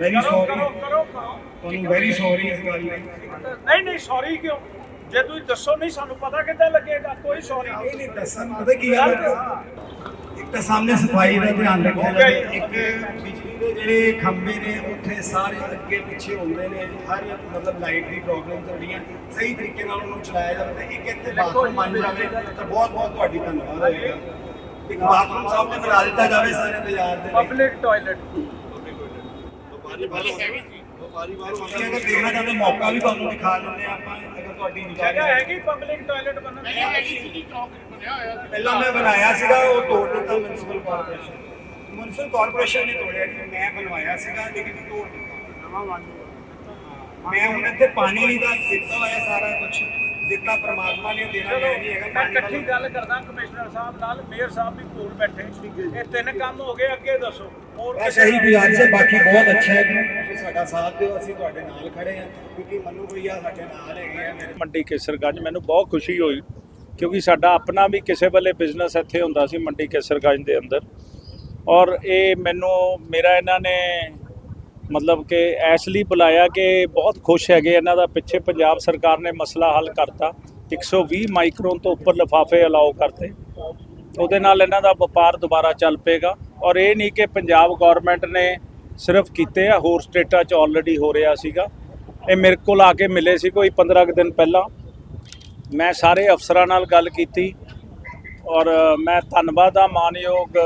Very sorry ਤੁਹਾਨੂੰ very sorry ਇਸ ਗੱਲ ਲਈ ਨਹੀਂ ਨਹੀਂ ਸੌਰੀ ਕਿਉਂ? ਜੇ ਤੁਸੀਂ ਦੱਸੋ ਨਹੀਂ ਸਾਨੂੰ ਪਤਾ ਕਿੱਦਾਂ ਲੱਗੇਗਾ? ਕੋਈ ਸੌਰੀ ਨਹੀਂ। ਨਹੀਂ ਦੱਸਣ ਪਤਾ ਕੀ ਗੱਲ ਹੈ? ਇੱਕ ਤਾਂ ਸਾਹਮਣੇ ਸਫ਼ਾਈ ਦਾ ਧਿਆਨ ਰੱਖਿਆ ਜਾਵੇ। ਇੱਕ ਬਿਜਲੀ ਦੇ ਜਿਹੜੇ ਖੰਭੇ ਨੇ ਉੱਥੇ ਸਾਰੇ ਅੱਗੇ ਪਿੱਛੇ ਹੁੰਦੇ ਨੇ। ਹਰ ਮਤਲਬ ਲਾਈਟ ਦੀ ਪ੍ਰੋਬਲਮ ਜਿਹੜੀਆਂ ਸਹੀ ਤਰੀਕੇ ਨਾਲ ਉਹਨੂੰ ਚਲਾਇਆ ਜਾਵੇ ਤੇ ਇੱਕ ਇੱਥੇ ਬਾਥਰੂਮ ਬਣ ਜਾਵੇ ਤਾਂ ਬਹੁਤ ਬਹੁਤ ਤੁਹਾਡੀ ਧੰਨਵਾਦ ਹੋਏਗਾ। ਇੱਕ ਬਾਥਰੂਮ ਸਾਹਮਣੇ ਬਣਾ ਦਿੱਤਾ ਜਾਵੇ ਸਾਰੇ ਬਾਜ਼ਾਰ ਦੇ ਪਬਲਿਕ ਟਾਇਲਟ ਤੁਸੀਂ ਅਗਰ ਦੇਖਣਾ ਚਾਹੁੰਦੇ ਮੌਕਾ ਵੀ ਤੁਹਾਨੂੰ ਦਿਖਾ ਦਿੰਦੇ ਹਾਂ ਆਪਾਂ ਅਗਰ ਤੁਹਾਡੀ ਜਗ੍ਹਾ ਨਿਗਾਹ ਹੈਗੀ ਪਬਲਿਕ ਟਾਇਲਟ ਬਣਨ ਦੀ। ਪਹਿਲਾਂ ਮੈਂ ਬਣਾਇਆ ਸੀਗਾ ਉਹ ਤੋੜ ਦਿੱਤਾ ਮਿਊਨਿਸਪਲ ਕਾਰਪੋਰੇਸ਼ਨ ਮਿਊਨਿਸਪਲ ਕਾਰਪੋਰੇਸ਼ਨ ਨੇ ਤੋੜਿਆ ਜੀ ਮੈਂ ਬਣਵਾਇਆ ਸੀਗਾ ਲੇਕਿਨ ਤੋੜ ਦਿੱਤਾ। ਨਵਾਂ ਬਣ ਮੈਂ ਹੁਣ ਇੱਥੇ ਪਾਣੀ ਦਾ ਦਿੱਤਾ ਹੋਇਆ ਸਾਰਾ ਕੁਝ ਦਿੱਤਾ ਪ੍ਰਮਾਤਮਾ ਨੇ ਦੇਣਾ ਨਹੀਂ ਹੈਗਾ ਮੈਂ ਇਕੱਠੀ। ਗੱਲ ਕਰਦਾ ਕਮਿਸ਼ਨਰ ਸਾਹਿਬ ਨਾਲ ਮੇਅਰ ਸਾਹਿਬ ਵੀ ਕੋਲ ਬੈਠੇ। ਇਹ ਤਿੰਨ ਕੰਮ ਹੋ ਗਏ ਅੱਗੇ ਦੱਸੋ। ਹੋਰ ਬਸ ਇਹੀ ਗੁਜ਼ਾਰਿਸ਼ ਹੈ ਬਾਕੀ ਬਹੁਤ ਅੱਛਾ ਹੈ। ਕਿ ਤੁਸੀਂ ਸਾਡਾ ਸਾਥ ਦਿਓ ਅਸੀਂ ਤੁਹਾਡੇ ਨਾਲ ਖੜੇ ਹਾਂ ਕਿਉਂਕਿ ਮੰਨੂ ਭਈਆ ਸਾਡੇ ਨਾਲ ਹੈਗੇ ਆ ਮੇਰੇ ਮੰਡੀ ਕੇਸਰਗੰਜ ਮੈਨੂੰ ਬਹੁਤ ਖੁਸ਼ੀ ਹੋਈ ਕਿਉਂਕਿ ਸਾਡਾ ਆਪਣਾ ਵੀ ਕਿਸੇ ਵੇਲੇ ਬਿਜ਼ਨਸ ਇੱਥੇ ਹੁੰਦਾ ਸੀ ਮੰਡੀ ਕੇਸਰਗੰਜ ਦੇ ਅੰਦਰ। ਔਰ ਇਹ ਮੈਨੂੰ ਮੇਰਾ ਇਹਨਾਂ ਨੇ ਮਤਲਬ ਕਿ ਇਸ ਲਈ ਬੁਲਾਇਆ ਕਿ ਬਹੁਤ ਖੁਸ਼ ਹੈਗੇ ਇਹਨਾਂ ਦਾ। ਪਿੱਛੇ ਪੰਜਾਬ ਸਰਕਾਰ ਨੇ ਮਸਲਾ ਹੱਲ ਕਰਤਾ। 120 ਮਾਈਕਰੋਨ ਤੋਂ ਉੱਪਰ ਲਿਫਾਫੇ ਅਲਾਉ ਕਰਤੇ। ਉਹਦੇ ਨਾਲ ਇਹਨਾਂ ਦਾ ਵਪਾਰ ਦੁਬਾਰਾ ਚੱਲ ਪਏਗਾ। ਔਰ ਇਹ ਨਹੀਂ ਕਿ ਪੰਜਾਬ ਗਵਰਨਮੈਂਟ ਨੇ ਸਿਰਫ ਕੀਤੇ ਆ, ਹੋਰ ਸਟੇਟਾਂ 'ਚ ਆਲਰੇਡੀ ਹੋ ਰਿਹਾ ਸੀਗਾ। ਇਹ ਮੇਰੇ ਕੋਲ ਆ ਕੇ ਮਿਲੇ ਸੀ ਕੋਈ 15 ਕੁ ਦਿਨ ਪਹਿਲਾਂ। ਮੈਂ ਸਾਰੇ ਅਫਸਰਾਂ ਨਾਲ ਗੱਲ ਕੀਤੀ। ਔਰ ਮੈਂ ਧੰਨਵਾਦ ਆ, ਮਾਨਯੋਗ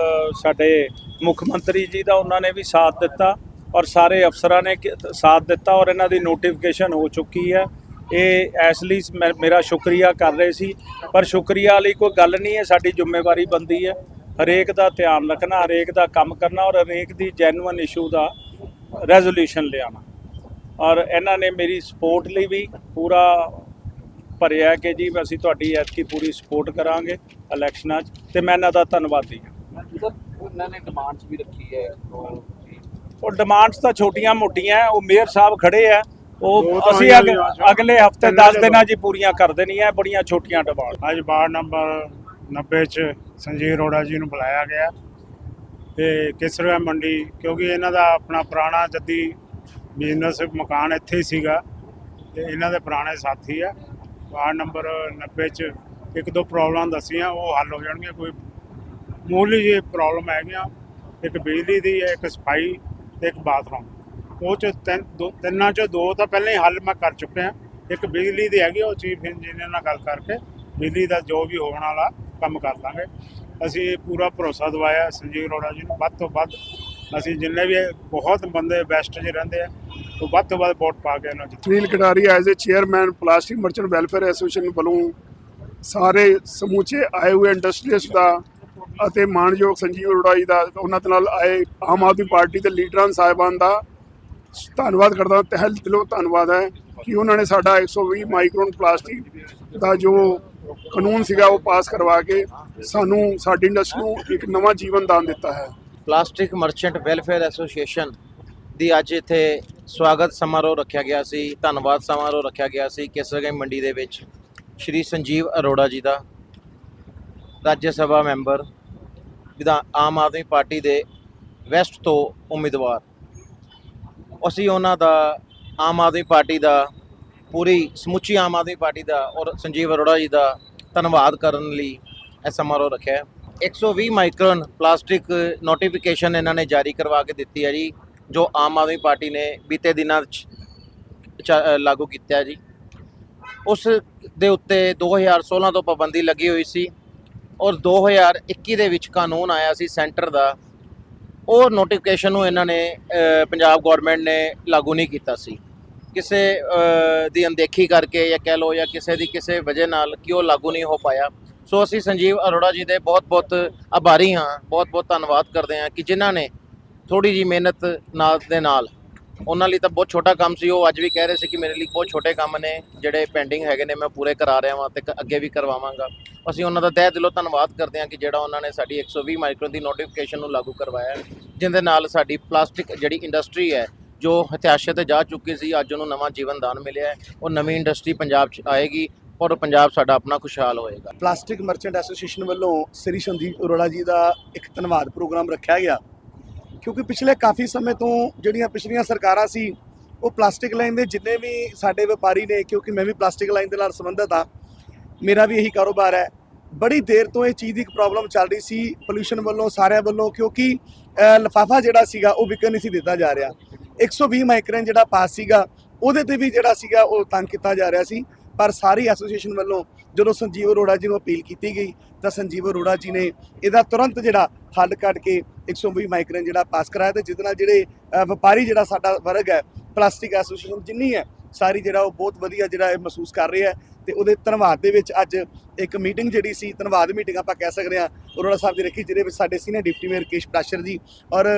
ਸਾਡੇ ਮੁੱਖ ਮੰਤਰੀ ਜੀ ਦਾ। ਉਹਨਾਂ ਨੇ ਵੀ ਸਾਥ ਦਿੱਤਾ। ਔਰ ਸਾਰੇ ਅਫਸਰਾਂ ਨੇ ਕਿ- ਸਾਥ ਦਿੱਤਾ ਔਰ ਇਹਨਾਂ ਦੀ ਨੋਟੀਫਿਕੇਸ਼ਨ ਹੋ ਚੁੱਕੀ ਹੈ। ਇਹ ਇਸ ਲਈ ਮੈਂ- ਮੇਰਾ ਸ਼ੁਕਰੀਆ ਕਰ ਰਹੇ ਸੀ। ਪਰ ਸ਼ੁਕਰੀਆ ਵਾਲੀ ਕੋਈ ਗੱਲ ਨਹੀਂ ਹੈ, ਸਾਡੀ ਜ਼ਿੰਮੇਵਾਰੀ ਬੰਦੀ ਹੈ। ਹਰੇਕ ਦਾ ਧਿਆਨ ਰੱਖਣਾ, ਹਰੇਕ ਦਾ ਕੰਮ ਕਰਨਾ ਔਰ ਹਰੇਕ ਦੀ ਜੈਨੂਇਨ ਇਸ਼ੂ ਦਾ ਰੈਜ਼ੋਲੂਸ਼ਨ ਲਿਆਉਣਾ। ਔਰ ਇਹਨਾਂ ਨੇ ਮੇਰੀ ਸਪੋਰਟ ਲਈ ਵੀ ਪੂਰਾ ਭਰਿਆ ਕਿ ਜੀ ਅਸੀਂ ਤੁਹਾਡੀ ਐਤਕੀ ਪੂਰੀ ਸਪੋਰਟ ਕਰਾਂਗੇ ਇਲੈਕਸ਼ਨਾਂ 'ਚ। ਤੇ ਮੈਂ ਇਹਨਾਂ ਦਾ ਧੰਨਵਾਦੀ ਹਾਂ। ਸਰ, ਉਹਨਾਂ ਨੇ ਡਿਮਾਂਡਸ ਵੀ ਰੱਖੀ ਹੈ ਉਹ ਡਿਮਾਂਡਸ ਤਾਂ ਛੋਟੀਆਂ ਮੋਟੀਆਂ ਉਹ ਮੇਅਰ ਸਾਹਿਬ ਖੜੇ ਆ ਉਹ ਅਸੀਂ। ਅਗਲੇ ਹਫ਼ਤੇ ਤਿੰਨਾਂ 10 ਚ ਦਿਨਾਂ 'ਚ ਪੂਰੀਆਂ ਕਰ ਦੇਣੀਆਂ ਬੜੀਆਂ ਛੋਟੀਆਂ ਡਿਮਾਂਡ ਅੱਜ ਵਾਰਡ ਨੰਬਰ 90 ਚ ਸੰਜੀਵ ਅਰੋੜਾ ਜੀ ਨੂੰ ਬੁਲਾਇਆ ਗਿਆ। ਤੇ ਕਿਸਰਗਾ ਮੰਡੀ ਕਿਉਂਕਿ ਇਹਨਾਂ ਦਾ ਆਪਣਾ ਪੁਰਾਣਾ ਜੱਦੀ ਬਿਜ਼ਨਸ ਮਕਾਨ ਇੱਥੇ ਹੀ ਸੀਗਾ ਤੇ ਇਹਨਾਂ ਦੇ ਪੁਰਾਣੇ ਸਾਥੀ ਆ। ਵਾਰਡ ਨੰਬਰ 90 ਚ ਇੱਕ ਦੋ ਪ੍ਰੋਬਲਮ ਦੱਸੀਆਂ ਉਹ ਹੱਲ ਹੋ ਜਾਣਗੀਆਂ ਕੋਈ ਮੂਲੀ ਜੀ ਪ੍ਰੋਬਲਮ ਹੈਗੀਆਂ। ਇੱਕ ਬਿਜਲੀ ਦੀ ਹੈ ਇੱਕ ਸਫ਼ਾਈ ਤੇ ਇੱਕ ਬਾਥਰੂਮ। ਉਹ ਚ ਤਿੰਨ, ਦੋ, ਤਿੰਨਾਂ ਚ ਦੋ ਤਾਂ ਪਹਿਲਾਂ ਹੀ ਹੱਲ ਮੈਂ ਕਰ ਚੁੱਕਿਆ ਇੱਕ ਬਿਜਲੀ ਦੀ ਹੈਗੀ, ਉਹ ਚੀਫ ਇੰਜੀਨੀਅਰ ਨਾਲ ਗੱਲ ਕਰਕੇ ਬਿਜਲੀ ਦਾ ਜੋ ਵੀ ਹੋਣ ਵਾਲਾ ਕੰਮ ਕਰ ਲਾਂਗੇ। ਅਸੀਂ ਪੂਰਾ ਭਰੋਸਾ ਦਵਾਇਆ ਸੰਜੀਵ ਅਰੋੜਾ ਜੀ ਨੂੰ। ਵੱਧ ਤੋਂ ਵੱਧ ਅਸੀਂ ਜਿੰਨੇ ਵੀ ਬਹੁਤ ਬੰਦੇ ਬੈਸਟ 'ਚ ਰਹਿੰਦੇ ਆ, ਉਹ ਵੱਧ ਤੋਂ ਵੱਧ ਵੋਟ ਪਾ ਕੇ ਇਹਨਾਂ ਨੂੰ Sunil Katari as a chairman, plastic merchant welfare association ਵੱਲੋਂ ਸਾਰੇ ਸਮੂਚੇ ਆਏ ਹੋਏ ਇੰਡਸਟਰੀਅਲਿਸਟ ਦਾ ਅਤੇ ਮਾਨਯੋਗ ਸੰਜੀਵ ਅਰੋੜਾ ਜੀ ਦਾ ਉਹਨਾਂ ਦੇ ਨਾਲ ਆਏ ਆਮ ਆਦਮੀ ਪਾਰਟੀ ਦੇ ਲੀਡਰਾਂ ਸਾਹਿਬਾਨ ਦਾ ਧੰਨਵਾਦ ਕਰਦਾ ਤਹਿ ਦਿਲੋਂ ਧੰਨਵਾਦ ਹੈ ਕਿ ਉਹਨਾਂ ਨੇ ਸਾਡਾ 120 ਮਾਈਕਰੋਨ ਪਲਾਸਟਿਕ ਦਾ ਜੋ ਕਾਨੂੰਨ ਸੀਗਾ ਉਹ ਪਾਸ ਕਰਵਾ ਕੇ ਸਾਨੂੰ ਸਾਡੀ ਇੰਡਸਟਰੀ ਨੂੰ ਇੱਕ ਨਵਾਂ ਜੀਵਨ ਦਾਨ ਦਿੱਤਾ ਹੈ। ਪਲਾਸਟਿਕ ਮਰਚੈਂਟ ਵੈਲਫੇਅਰ ਐਸੋਸੀਏਸ਼ਨ ਦੀ ਅੱਜ ਇੱਥੇ ਸਵਾਗਤ ਸਮਾਰੋਹ ਰੱਖਿਆ ਗਿਆ ਸੀ, ਧੰਨਵਾਦ ਸਮਾਰੋਹ ਰੱਖਿਆ ਗਿਆ ਸੀ ਕਿਸਰਗੰਜ ਮੰਡੀ ਦੇ ਵਿੱਚ। ਸ਼੍ਰੀ ਸੰਜੀਵ ਅਰੋੜਾ ਜੀ ਦਾ ਰਾਜ ਸਭਾ ਮੈਂਬਰ ਵਿਧਾਨ, ਆਮ ਆਦਮੀ ਪਾਰਟੀ ਦੇ ਵੈਸਟ ਤੋਂ ਉਮੀਦਵਾਰ। ਅਸੀਂ ਉਹਨਾਂ ਦਾ ਆਮ ਆਦਮੀ ਪਾਰਟੀ ਦਾ, ਪੂਰੀ ਸਮੁੱਚੀ ਆਮ ਆਦਮੀ ਪਾਰਟੀ ਦਾ ਔਰ ਸੰਜੀਵ ਅਰੋੜਾ ਜੀ ਦਾ ਧੰਨਵਾਦ ਕਰਨ ਲਈ ਇਹ ਸਮਾਰੋਹ ਰੱਖਿਆ। ਹੈ 120 ਮਾਈਕਰਨ ਪਲਾਸਟਿਕ ਨੋਟੀਫਿਕੇਸ਼ਨ ਇਹਨਾਂ ਨੇ ਜਾਰੀ ਕਰਵਾ ਕੇ ਦਿੱਤੀ ਹੈ ਜੀ, ਜੋ ਆਮ ਆਦਮੀ ਪਾਰਟੀ ਨੇ ਬੀਤੇ ਦਿਨਾਂ 'ਚ ਲਾਗੂ ਕੀਤਾ ਜੀ। ਉਸ ਦੇ ਉੱਤੇ 2016 ਤੋਂ ਪਾਬੰਦੀ ਲੱਗੀ ਹੋਈ ਸੀ। ਔਰ 2021 ਦੇ ਵਿੱਚ ਕਾਨੂੰਨ ਆਇਆ ਸੀ ਸੈਂਟਰ ਦਾ, ਉਹ ਨੋਟੀਫਿਕੇਸ਼ਨ ਨੂੰ ਇਹਨਾਂ ਨੇ ਪੰਜਾਬ ਗਵਰਨਮੈਂਟ ਨੇ ਲਾਗੂ ਨਹੀਂ ਕੀਤਾ ਸੀ। ਕਿਸੇ ਦੀ ਅਣਦੇਖੀ ਕਰਕੇ ਜਾਂ ਕਹਿ ਲਓ ਜਾਂ ਕਿਸੇ ਦੀ ਕਿਸੇ ਵਜ੍ਹਾ ਨਾਲ ਕਿ ਉਹ ਲਾਗੂ ਨਹੀਂ ਹੋ ਪਾਇਆ। ਸੋ ਅਸੀਂ ਸੰਜੀਵ ਅਰੋੜਾ ਜੀ ਦੇ ਬਹੁਤ-ਬਹੁਤ ਆਭਾਰੀ ਹਾਂ ਬਹੁਤ-ਬਹੁਤ ਧੰਨਵਾਦ ਕਰਦੇ ਹਾਂ ਕਿ ਜਿਨ੍ਹਾਂ ਨੇ ਥੋੜੀ ਜੀ ਮਿਹਨਤ ਨਾਲ ਦੇ ਨਾਲ, ਉਹਨਾਂ ਲਈ ਤਾਂ ਬਹੁਤ ਛੋਟਾ ਕੰਮ ਸੀ। ਉਹ ਅੱਜ ਵੀ ਕਹਿ ਰਹੇ ਸੀ ਕਿ ਮੇਰੇ ਲਈ ਬਹੁਤ ਛੋਟੇ ਕੰਮ ਨੇ, ਜਿਹੜੇ ਪੈਂਡਿੰਗ ਹੈਗੇ ਨੇ, ਮੈਂ ਪੂਰੇ ਕਰਾ ਰਿਹਾ ਹਾਂ ਤੇ ਕ- ਅੱਗੇ ਵੀ ਕਰਵਾਵਾਂਗਾ। ਅਸੀਂ ਉਹਨਾਂ ਦਾ ਤਹਿ ਦਿਲੋਂ ਧੰਨਵਾਦ ਕਰਦੇ ਹਾਂ ਕਿ ਜਿਹੜਾ ਉਹਨਾਂ ਨੇ ਸਾਡੀ 120 ਮਾਈਕਰੋਨ ਦੀ ਨੋਟੀਫਿਕੇਸ਼ਨ ਨੂੰ ਲਾਗੂ ਕਰਵਾਇਆ ਹੈ, ਜਿਹਦੇ ਨਾਲ ਸਾਡੀ ਪਲਾਸਟਿਕ ਜਿਹੜੀ ਇੰਡਸਟਰੀ ਹੈ ਜੋ ਹਥਿਆਸ਼ੇ ਤੇ ਜਾ ਚੁੱਕੀ ਸੀ ਅੱਜ ਉਹਨੂੰ ਨਵਾਂ ਜੀਵਨ ਦਾਨ ਮਿਲਿਆ ਉਹ ਨਵੀਂ ਇੰਡਸਟਰੀ ਪੰਜਾਬ 'ਚ ਆਏਗੀ ਔਰ ਪੰਜਾਬ ਸਾਡਾ ਆਪਣਾ ਖੁਸ਼ਹਾਲ ਹੋਏਗਾ। ਪਲਾਸਟਿਕ ਮਰਚੈਂਟ ਐਸੋਸੀਏਸ਼ਨ ਵੱਲੋਂ ਸ੍ਰੀ ਸੰਦੀਪ ਅਰੋੜਾ ਜੀ ਦਾ ਇੱਕ ਧੰਨਵਾਦ ਪ੍ਰੋਗਰਾਮ ਰੱਖਿਆ ਗਿਆ। ਕਿਉਂਕਿ ਪਿਛਲੇ ਕਾਫੀ ਸਮੇਂ ਤੋਂ ਜਿਹੜੀਆਂ ਪਿਛਲੀਆਂ ਸਰਕਾਰਾਂ ਸੀ ਉਹ ਪਲਾਸਟਿਕ ਲਾਈਨ ਦੇ ਜਿੰਨੇ ਵੀ ਸਾਡੇ ਵਪਾਰੀ ਨੇ ਕਿਉਂਕਿ ਮੈਂ ਵੀ ਪਲਾਸਟਿਕ ਲਾਈਨ ਦੇ ਨਾਲ ਸੰਬੰਧਿਤ ਆ ਮੇਰਾ ਵੀ ਇਹੀ ਕਾਰੋਬਾਰ ਹੈ। ਬੜੀ ਦੇਰ ਤੋਂ ਇਹ ਚੀਜ਼ ਦੀ ਇੱਕ ਪ੍ਰੋਬਲਮ ਚੱਲ ਰਹੀ ਸੀ ਪੋਲੂਸ਼ਨ ਵੱਲੋਂ ਸਾਰਿਆਂ ਵੱਲੋਂ ਕਿਉਂਕਿ ਅ, ਲਿਫਾਫਾ ਜਿਹੜਾ ਸੀਗਾ ਉਹ ਵਿਕਣ ਨਹੀਂ ਸੀ ਦਿੱਤਾ ਜਾ ਰਿਹਾ। 120 ਮਾਈਕਰਨ ਜਿਹੜਾ ਪਾਸ ਸੀਗਾ ਉਹਦੇ ਤੇ ਵੀ ਜਿਹੜਾ ਸੀਗਾ ਉਹ ਤੰਗ ਕੀਤਾ ਜਾ ਰਿਹਾ ਸੀ। ਪਰ ਸਾਰੀ ਐਸੋਸੀਏਸ਼ਨ ਵੱਲੋਂ ਜਦੋਂ ਸੰਜੀਵ ਅਰੋੜਾ ਜੀ ਨੂੰ ਅਪੀਲ ਕੀਤੀ ਗਈ ਤਾਂ ਸੰਜੀਵ ਅਰੋੜਾ ਜੀ ਨੇ ਇਹਦਾ ਤੁਰੰਤ ਜਿਹੜਾ ਹੱਲ ਕੱਢ ਕੇ 120 ਮਾਈਕਰਨ ਜਿਹੜਾ ਪਾਸ ਕਰਾਇਆ ਤੇ ਜਿਹਦੇ ਨਾਲ ਜਿਹੜੇ ਵਪਾਰੀ ਜਿਹੜਾ ਸਾਡਾ ਵਰਗ ਹੈ ਪਲਾਸਟਿਕ ਐਸੋਸੀਏਸ਼ਨ ਜਿੰਨੀ ਹੈ ਸਾਰੀ ਜਿਹੜਾ ਉਹ ਬਹੁਤ ਵਧੀਆ ਜਿਹੜਾ ਇਹ ਮਹਿਸੂਸ ਕਰ ਰਿਹਾ ਹੈ। ਤੇ ਉਹਦੇ ਧੰਨਵਾਦ ਦੇ ਵਿੱਚ ਅੱਜ ਇੱਕ ਮੀਟਿੰਗ ਜਿਹੜੀ ਸੀ, ਧੰਨਵਾਦ ਮੀਟਿੰਗ ਆਪਾਂ ਕਹਿ ਸਕਦੇ ਹਾਂ, ਅਰੋੜਾ ਸਾਹਿਬ ਦੀ ਰੱਖੀ, ਜਿਹਦੇ ਵਿੱਚ ਸਾਡੇ senior deputy mayor Kesh Prashar ji ਔਰ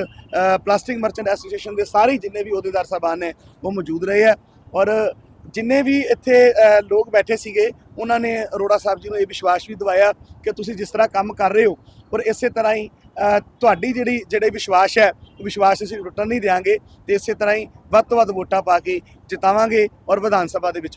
ਪਲਾਸਟਿਕ ਮਰਚੈਂਟ ਐਸੋਸੀਏਸ਼ਨ ਦੇ ਸਾਰੇ ਜਿੰਨੇ ਵੀ ਅਹੁਦੇਦਾਰ ਸਾਹਿਬਾਨ ਨੇ, ਉਹ ਮੌਜੂਦ ਰਹੇ ਆ। ਔਰ ਜਿੰਨੇ ਵੀ ਇੱਥੇ ਲੋਕ ਬੈਠੇ ਸੀਗੇ, ਉਹਨਾਂ ਨੇ ਅਰੋੜਾ ਸਾਹਿਬ ਜੀ ਨੂੰ ਇਹ ਵਿਸ਼ਵਾਸ ਵੀ ਦਿਵਾਇਆ ਕਿ ਤੁਸੀਂ ਜਿਸ ਤਰ੍ਹਾਂ ਕੰਮ ਕਰ ਰਹੇ ਹੋ, ਔਰ ਇਸੇ ਤਰ੍ਹਾਂ ਹੀ ਤੁਹਾਡੀ ਜਿਹੜੀ, ਜਿਹੜੇ ਵਿਸ਼ਵਾਸ ਹੈ, ਉਹ ਵਿਸ਼ਵਾਸ ਅਸੀਂ ਟੁੱਟਣ ਨਹੀਂ ਦੇਵਾਂਗੇ ਤੇ ਇਸੇ ਤਰ੍ਹਾਂ ਹੀ ਵੱਧ ਤੋਂ ਵੱਧ ਵੋਟਾਂ ਪਾ ਕੇ ਜਿਤਾਵਾਂਗੇ ਔਰ ਵਿਧਾਨ ਸਭਾ ਦੇ ਵਿੱਚ ਭੇਜਾਂਗੇ।